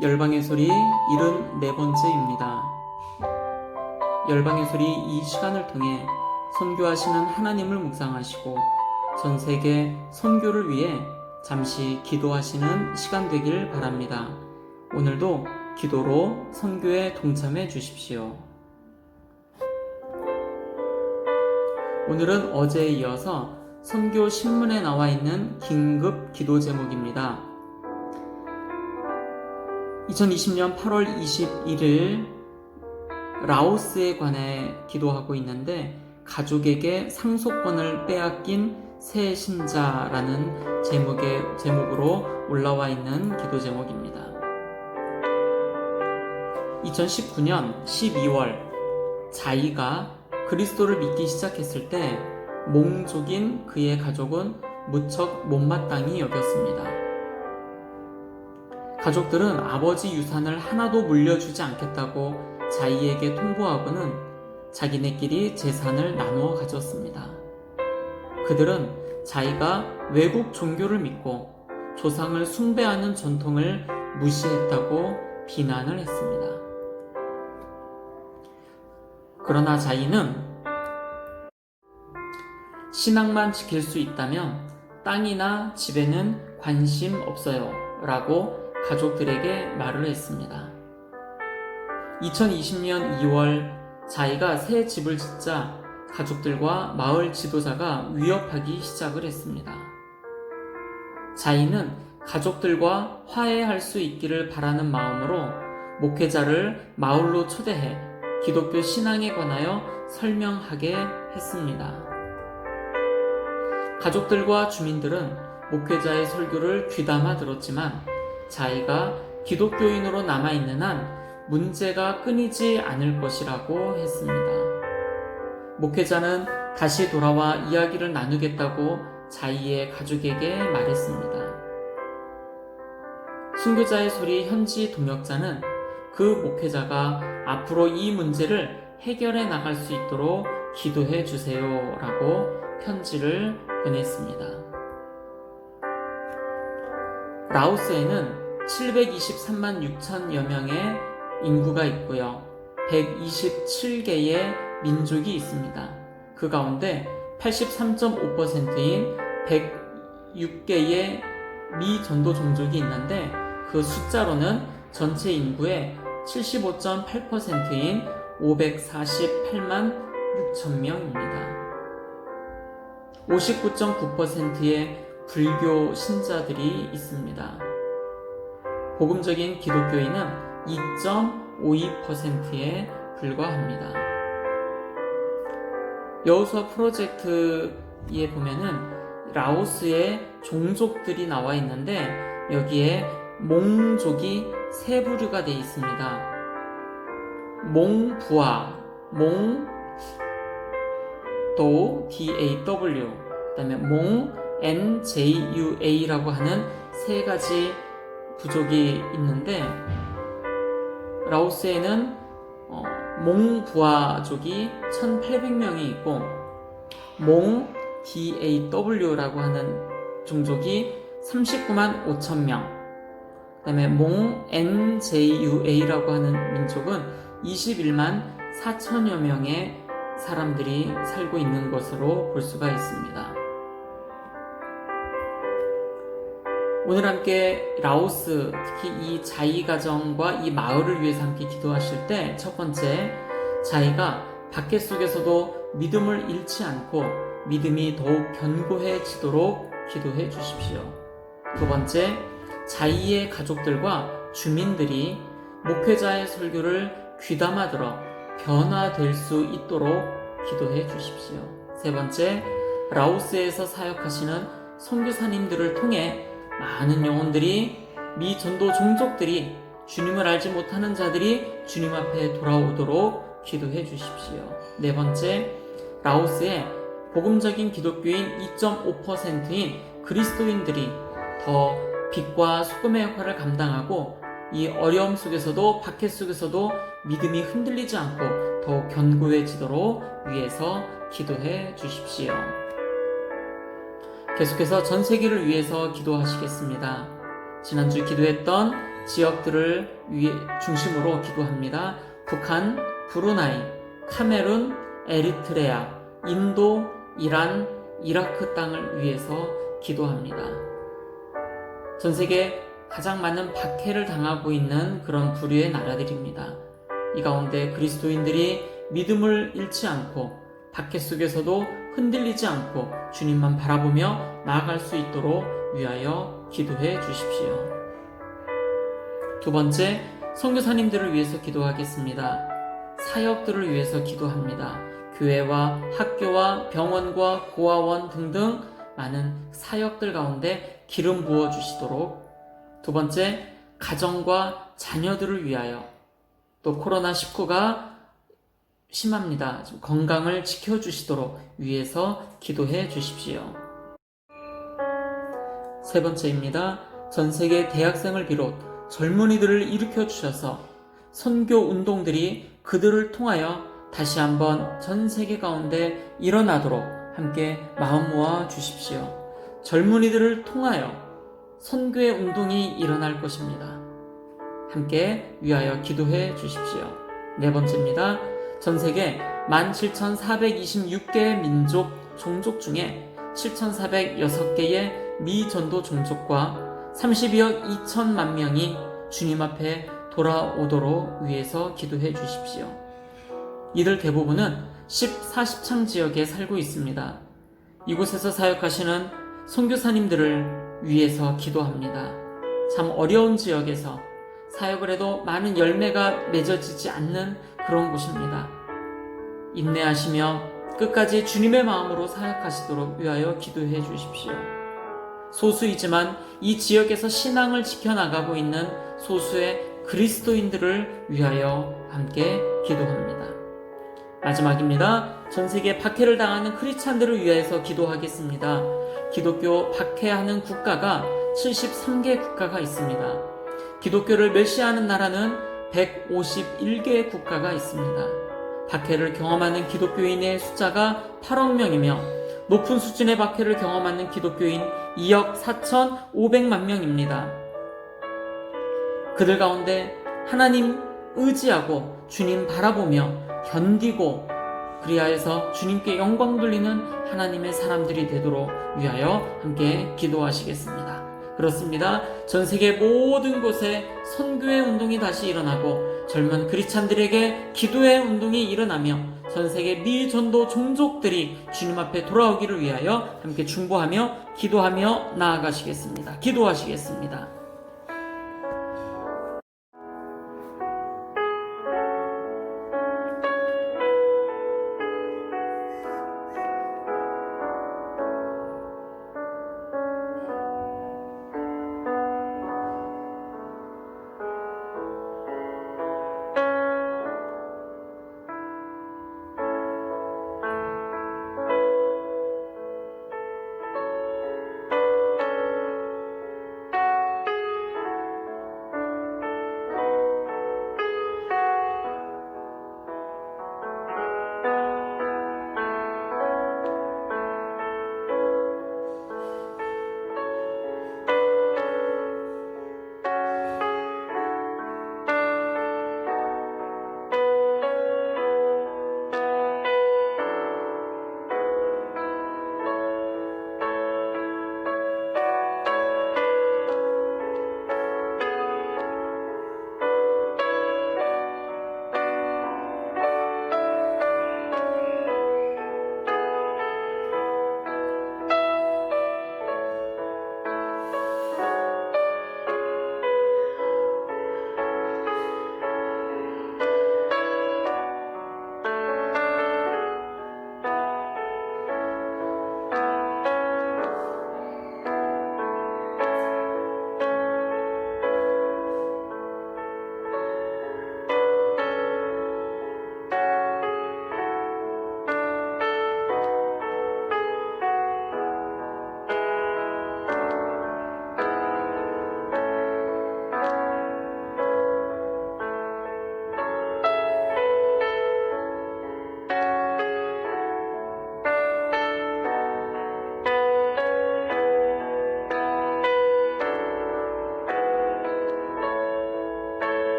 열방의 소리 74번째입니다. 열방의 소리 이 시간을 통해 선교하시는 하나님을 묵상하시고 전 세계 선교를 위해 잠시 기도하시는 시간 되길 바랍니다. 오늘도 기도로 선교에 동참해 주십시오. 오늘은 어제에 이어서 선교 신문에 나와 있는 긴급 기도 제목입니다. 2020년 8월 21일 라오스에 관해 기도하고 있는데 가족에게 상속권을 빼앗긴 새 신자라는 제목의 제목으로 올라와 있는 기도 제목입니다. 2019년 12월 자이가 그리스도를 믿기 시작했을 때 몽족인 그의 가족은 무척 못마땅히 여겼습니다. 가족들은 아버지 유산을 하나도 물려주지 않겠다고 자이에게 통보하고는 자기네끼리 재산을 나누어 가졌습니다. 그들은 자이가 외국 종교를 믿고 조상을 숭배하는 전통을 무시했다고 비난을 했습니다. 그러나 자이는 신앙만 지킬 수 있다면 땅이나 집에는 관심 없어요. 라고 가족들에게 말을 했습니다. 2020년 2월 자이가 새 집을 짓자 가족들과 마을 지도자가 위협하기 시작을 했습니다. 자이는 가족들과 화해할 수 있기를 바라는 마음으로 목회자를 마을로 초대해 기독교 신앙에 관하여 설명하게 했습니다. 가족들과 주민들은 목회자의 설교를 귀담아 들었지만 자이가 기독교인으로 남아있는 한 문제가 끊이지 않을 것이라고 했습니다. 목회자는 다시 돌아와 이야기를 나누겠다고 자이의 가족에게 말했습니다. 순교자의 소리 현지 동역자는 그 목회자가 앞으로 이 문제를 해결해 나갈 수 있도록 기도해 주세요 라고 편지를 보냈습니다. 라오스에는 723만 6천여 명의 인구가 있고요. 127개의 민족이 있습니다. 그 가운데 83.5%인 106개의 미전도 종족이 있는데 그 숫자로는 전체 인구의 75.8%인 548만 6천 명입니다. 59.9%의 불교 신자들이 있습니다. 복음적인 기독교인은 2.52%에 불과합니다. 여우수아 프로젝트에 보면은 라오스의 종족들이 나와 있는데 여기에 몽족이 세 부류가 되어 있습니다. 몽부아, 몽, 또 DAW, 그 다음에 몽 NJUA라고 하는 세 가지 부족이 있는데 라오스에는 어, 몽부아족이 1,800명이 있고 몽 DAW라고 하는 종족이 39만 5천 명. 그다음에 몽 NJUA라고 하는 민족은 21만 4천여 명의 사람들이 살고 있는 것으로 볼 수가 있습니다. 오늘 함께 라오스, 특히 이 자이 가정과 이 마을을 위해서 함께 기도하실 때 첫 번째, 자이가 밖에 속에서도 믿음을 잃지 않고 믿음이 더욱 견고해지도록 기도해 주십시오. 두 번째, 자이의 가족들과 주민들이 목회자의 설교를 귀담아 들어 변화될 수 있도록 기도해 주십시오. 세 번째, 라오스에서 사역하시는 선교사님들을 통해 많은 영혼들이 미 전도 종족들이 주님을 알지 못하는 자들이 주님 앞에 돌아오도록 기도해 주십시오. 네 번째, 라오스의 복음적인 기독교인 2.5%인 그리스도인들이 더 빛과 소금의 역할을 감당하고 이 어려움 속에서도 박해 속에서도 믿음이 흔들리지 않고 더욱 견고해지도록 위해서 기도해 주십시오. 계속해서 전 세계를 위해서 기도하시겠습니다. 지난주 기도했던 지역들을 위해 중심으로 기도합니다. 북한, 브루나이, 카메룬, 에리트레아, 인도, 이란, 이라크 땅을 위해서 기도합니다. 전 세계 가장 많은 박해를 당하고 있는 그런 부류의 나라들입니다. 이 가운데 그리스도인들이 믿음을 잃지 않고 박해 속에서도 흔들리지 않고 주님만 바라보며 나아갈 수 있도록 위하여 기도해 주십시오. 두 번째, 선교사님들을 위해서 기도하겠습니다. 사역들을 위해서 기도합니다. 교회와 학교와 병원과 고아원 등등 많은 사역들 가운데 기름 부어 주시도록 두 번째, 가정과 자녀들을 위하여 또 코로나19가 심합니다. 좀 건강을 지켜주시도록 위해서 기도해 주십시오. 세 번째입니다. 전 세계 대학생을 비롯 젊은이들을 일으켜 주셔서 선교 운동들이 그들을 통하여 다시 한번 전 세계 가운데 일어나도록 함께 마음 모아 주십시오. 젊은이들을 통하여 선교의 운동이 일어날 것입니다. 함께 위하여 기도해 주십시오. 네 번째입니다. 전 세계 17,426개의 민족, 종족 중에 7,406개의 미전도 종족과 32억 2천만 명이 주님 앞에 돌아오도록 위해서 기도해 주십시오. 이들 대부분은 10, 40창 지역에 살고 있습니다. 이곳에서 사역하시는 선교사님들을 위해서 기도합니다. 참 어려운 지역에서 사역을 해도 많은 열매가 맺어지지 않는 그런 곳입니다. 인내하시며 끝까지 주님의 마음으로 사역하시도록 위하여 기도해 주십시오. 소수이지만 이 지역에서 신앙을 지켜나가고 있는 소수의 그리스도인들을 위하여 함께 기도합니다. 마지막입니다. 전 세계 박해를 당하는 크리스찬들을 위해서 기도하겠습니다. 기독교 박해하는 국가가 73개 국가가 있습니다. 기독교를 멸시하는 나라는 151개의 국가가 있습니다. 박해를 경험하는 기독교인의 숫자가 8억 명이며 높은 수준의 박해를 경험하는 기독교인 2억 4,500만 명입니다. 그들 가운데 하나님 의지하고 주님 바라보며 견디고 그리하여서 주님께 영광 돌리는 하나님의 사람들이 되도록 위하여 함께 기도하시겠습니다. 그렇습니다. 전 세계 모든 곳에 선교의 운동이 다시 일어나고 젊은 크리스찬들에게 기도의 운동이 일어나며 전 세계 미전도 종족들이 주님 앞에 돌아오기를 위하여 함께 중보하며 기도하며 나아가시겠습니다. 기도하시겠습니다.